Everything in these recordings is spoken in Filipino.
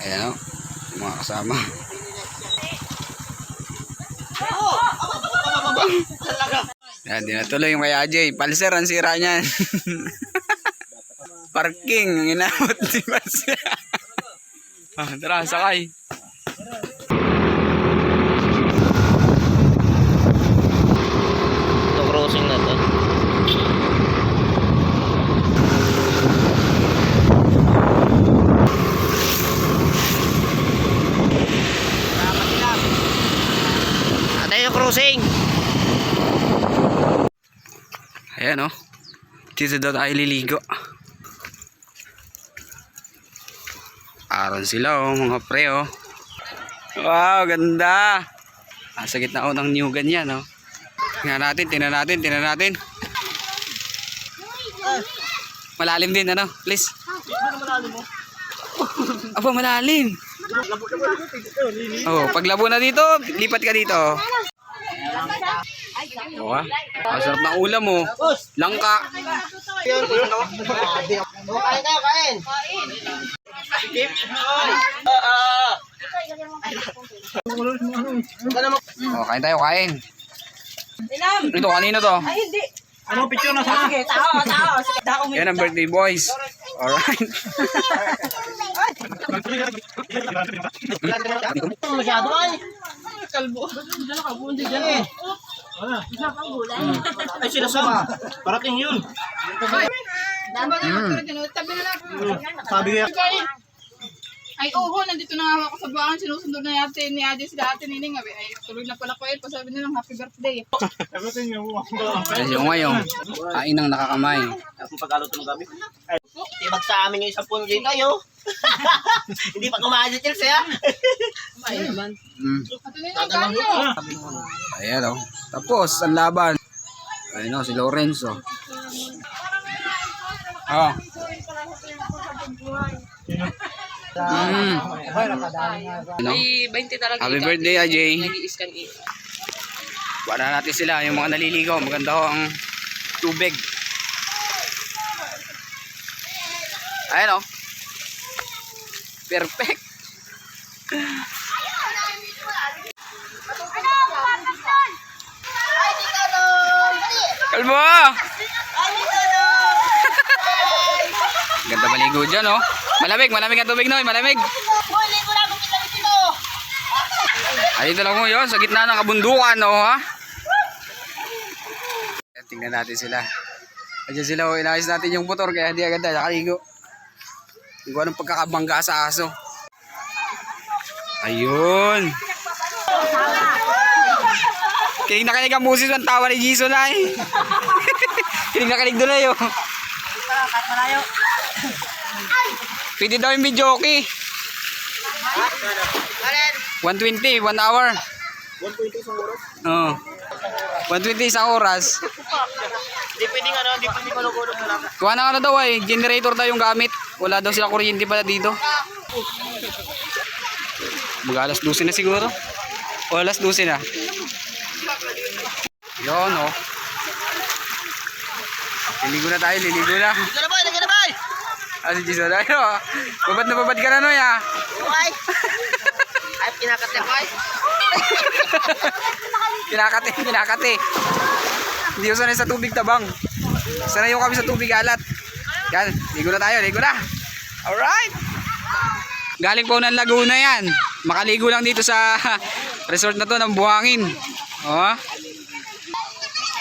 Ayan mga kasama. Yan, di natuloy yung kay Ajay. Palser ang sira niyan. Parking, ang inabot ni Palser. ah, tara, sakay. Ito crossing na to. Ate yung crossing. Ayan o. Dito daw tayo liligo. Aron sila o, mga pre o. Wow, ganda. Nasa gitna o ng new ganyan o. Tingnan natin, tingnan natin, tingnan natin. Malalim din ano, please. Aba, malalim. Oh, pag labo na dito, lipat ka dito. Oh, ah. Ang sarap ng ulam mo. Langka. Kain kayo, kain. Oh, kain tayo, kain. Ito, kanino to? Ay, hindi. Ano picture na sa? Sige, tao, tao. Sige, tao. Yan ang birthday boys. Alright. Masyado ay. Kalbo. Dala ka, bundi dyan eh. Ay sila sa. Parating yun. Mm. Sabi ko Ay, oo, nandito na nga ako sa bahan. Sinusunod na yate ni Adi sila ate Nining. Abi, ay, tuloy na pala ko eh. Pasabi nilang happy birthday. Kasi yung ngayon, kain ng nakakamay. Kung pag-alot mo kami. Tibag sa amin yung isang punji kayo. Hindi pa kumain si Chelsea ha. Ay, naman. Mm. Nining, kanyo. Ayan o. Tapos, ang laban. Ayun o, si Lorenzo. Oh. Mm. Ay, 20 talaga. Happy birthday, Ajay. Wala natin sila, yung mga naliligaw. Maganda ho ang tubig. Ayan o. Perfect. Kalbo! Ganda maligo dyan oh. Malamig, malamig ang tubig noy, malamig. Ay, dito lang mo yun, sa gitna ng kabundukan, oh, ha? Tingnan natin sila. Ayan sila, oh, inayos natin yung motor, kaya hindi agad na, nakaligo. Hindi ko anong pagkakabangga sa aso. Ayun. Kinig na kinig ang busis ng tawa ni Jason ay. kinig na kinig doon ay, oh. Pwede daw yung video, okay? 120, 1 hour. 120 sa oras. Oo. 120 isang oras. Hindi pwedeng ano, hindi pwedeng malugulog na lang. Kuha na ano daw ay, generator daw yung gamit. Wala daw sila kuryente pala dito. Mag alas 12 na siguro. O alas 12 na. Yun oh. Liligo na tayo, liligo na. Nagana ba? Nagana ba? Ah, si Jason, ayun oh. Babad na babad ka na no ya. Ay. Ay, kinakat niya ko ay. Kinakate, kinakate. Hindi ko sanay sa tubig tabang. Sanay yung kami sa tubig alat. Yan, ligo na tayo, ligo na. Alright. Galing po ng Laguna yan. Makaligo lang dito sa resort na to ng Buhangin. Oh.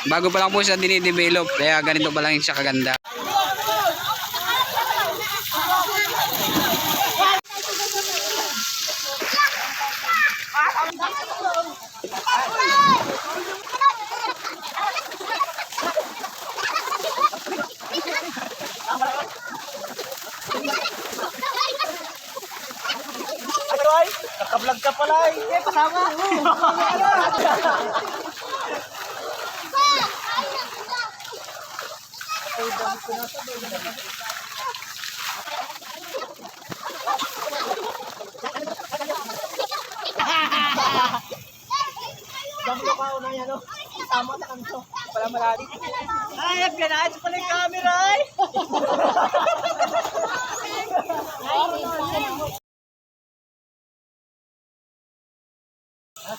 Bago pa lang po siya dinidevelop. Kaya ganito pa lang siya kaganda. Nakablog ka pala ay. Eh, pasama. Gamlo ka una yan, no? Tama na kanto. Pala malali. Ay, nagganaan sa pala yung camera, ay. Ah,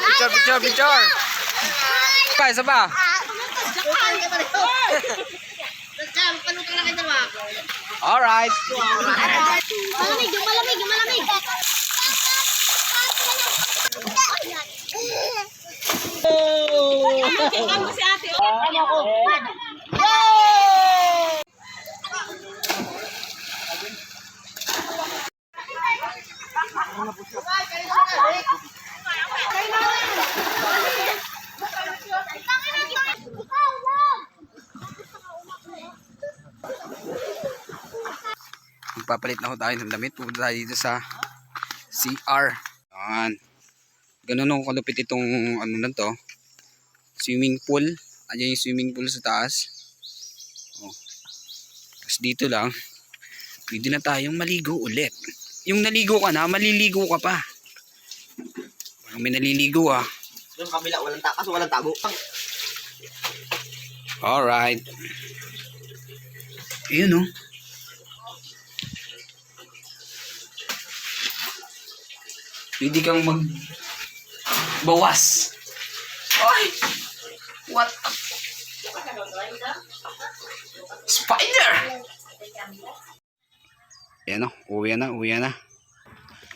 picture, picture, picture. Pa, isa pa. Alright. Malamig, malamig, malamig. Tingnan mo si ate. Magpapalit na ho tayo ng damit. Pupunta tayo dito sa CR. Yan. Ganun ho kalupit itong ano na to. Swimming pool. Ayan yung swimming pool sa taas. Oh. Tapos dito lang. Pwede na tayong maligo ulit. Yung naligo ka na, maliligo ka pa. Parang may naliligo ah. Doon kabila, walang takas, walang tabo. Alright. Ayun oh. Pwede kang mag bawas. Ay! What? Spider! Yan oh, uwi na, uwi na.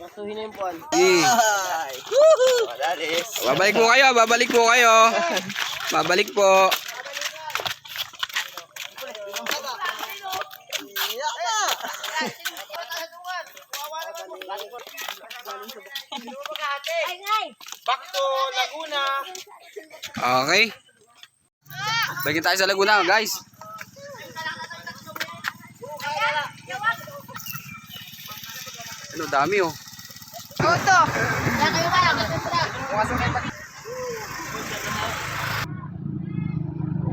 Masuhin na yung buwan. Eh, Ay! Madalis. babalik po kayo, babalik po kayo. Babalik po. Okay. Balikin tayo sa Laguna, guys. Ano, dami oh.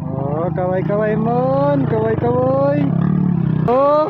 Oh, kaway-kaway mon, kaway-kaway. Oh,